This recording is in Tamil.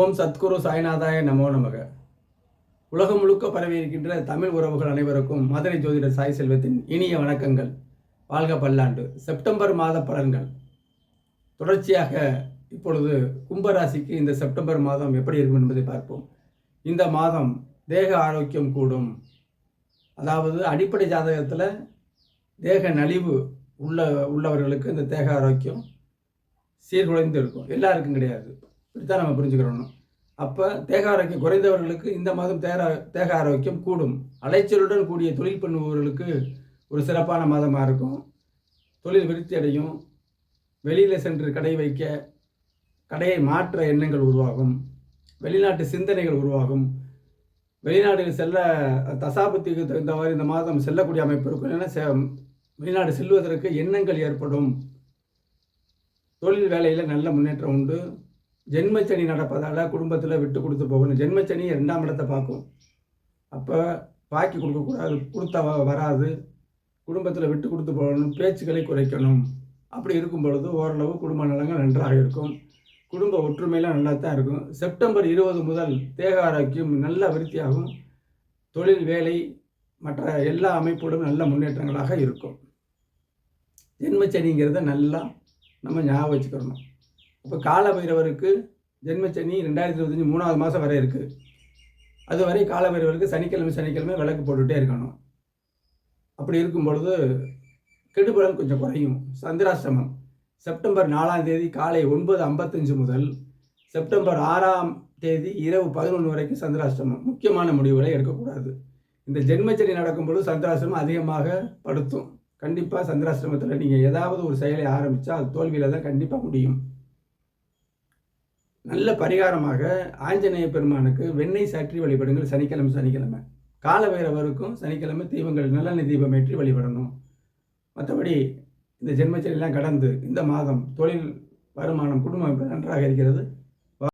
ஓம் சத்குரு சாய்நாதாய நமோ நமக. உலகம் முழுக்க பரவி இருக்கின்ற தமிழ் உறவுகள் அனைவருக்கும் மதுரை ஜோதிடர் சாய் செல்வத்தின் இனிய வணக்கங்கள். வாழ்க பல்லாண்டு. செப்டம்பர் மாத பலன்கள். தொடர்ச்சியாக இப்பொழுது கும்பராசிக்கு இந்த செப்டம்பர் மாதம் எப்படி இருக்கும் என்பதை பார்ப்போம். இந்த மாதம் தேக ஆரோக்கியம் கூடும். அதாவது அடிப்படை ஜாதகத்தில் தேக நலிவு உள்ள உள்ளவர்களுக்கு இந்த தேக ஆரோக்கியம் சீர்குலைந்து இருக்கும். எல்லாருக்கும் கிடையாது. இப்படித்தான் நம்ம புரிஞ்சுக்கிறோம். அப்போ தேக ஆரோக்கியம் குறைந்தவர்களுக்கு இந்த மாதம் தேக தேக ஆரோக்கியம் கூடும். அலைச்சலுடன் கூடிய தொழில் பண்ணுபவர்களுக்கு ஒரு சிறப்பான மாதமாக இருக்கும். தொழில் விருத்தி அடையும். வெளியில் சென்று கடை வைக்க கடையை மாற்ற எண்ணங்கள் உருவாகும். வெளிநாட்டு சிந்தனைகள் உருவாகும். வெளிநாடுகள் செல்ல தசாபத்திக்கு தகுந்தவாறு இந்த மாதம் செல்லக்கூடிய அமைப்பு இருக்கும். ஏன்னா செ- வெளிநாடு செல்வதற்கு எண்ணங்கள் ஏற்படும். தொழில் வேலையில் நல்ல முன்னேற்றம் உண்டு. ஜென்மச்சனி நடப்பதால் குடும்பத்தில் விட்டு கொடுத்து போகணும். ஜென்மச்சனி ரெண்டாம் இடத்தை பார்க்கும். அப்போ பாக்கி கொடுக்கக்கூடாது கொடுத்தா வராது. குடும்பத்தில் விட்டு கொடுத்து போகணும் பேச்சுக்களை குறைக்கணும். அப்படி இருக்கும் பொழுது ஓரளவு குடும்ப நலங்கள் நன்றாக இருக்கும். குடும்ப ஒற்றுமையெல்லாம் நல்லா தான் இருக்கும். செப்டம்பர் இருபது முதல் தேக ஆரோக்கியம் நல்ல விருத்தியாகும் தொழில் வேலை மற்ற எல்லா அமைப்போடும் நல்ல முன்னேற்றங்களாக இருக்கும். ஜென்மச்சனிங்கிறத நல்லா நம்ம ஞாபகம் வச்சுக்கணும். இப்போ கால பைரவருக்கு ஜென்மச்சனி ரெண்டாயிரத்தி இருபத்தஞ்சி மூணாவது மாதம் வரை இருக்குது அதுவரை கால பைரவருக்கு சனிக்கிழமை சனிக்கிழமை விளக்கு போட்டுகிட்டே இருக்கணும். அப்படி இருக்கும் பொழுது கெடுபலம் கொஞ்சம் குறையும். சந்திராஷ்டமம். செப்டம்பர் நாலாம் தேதி காலை ஒன்பது ஐம்பத்தஞ்சு முதல் செப்டம்பர் ஆறாம் தேதி இரவு பதினொன்று வரைக்கும் சந்திராஷ்டமம். முக்கியமான முடிவுகளை எடுக்கக்கூடாது. இந்த ஜென்மச்சனி நடக்கும்பொழுது சந்திராசிரமம் சந்திராஷ்டமம் அதிகமாக படுத்தும். கண்டிப்பாக சந்திராஷ்டமத்தில் நீங்கள் ஏதாவது ஒரு செயலை ஆரம்பித்தா அது தோல்வியில் தான் கண்டிப்பாக முடியும். நல்ல பரிகாரமாக ஆஞ்சநேய பெருமானுக்கு வெண்ணெய் சாற்றி வழிபடுங்கள். சனிக்கிழமை சனிக்கிழமை. கால வைரவருக்கும் சனிக்கிழமை தீபங்கள் நல்லெண்ணெய் தீபம் ஏற்றி வழிபடணும். மற்றபடி இந்த ஜென்மச்சரியெல்லாம் கடந்து இந்த மாதம் தொழில் வருமானம் குடும்பம் நன்றாக இருக்கிறது.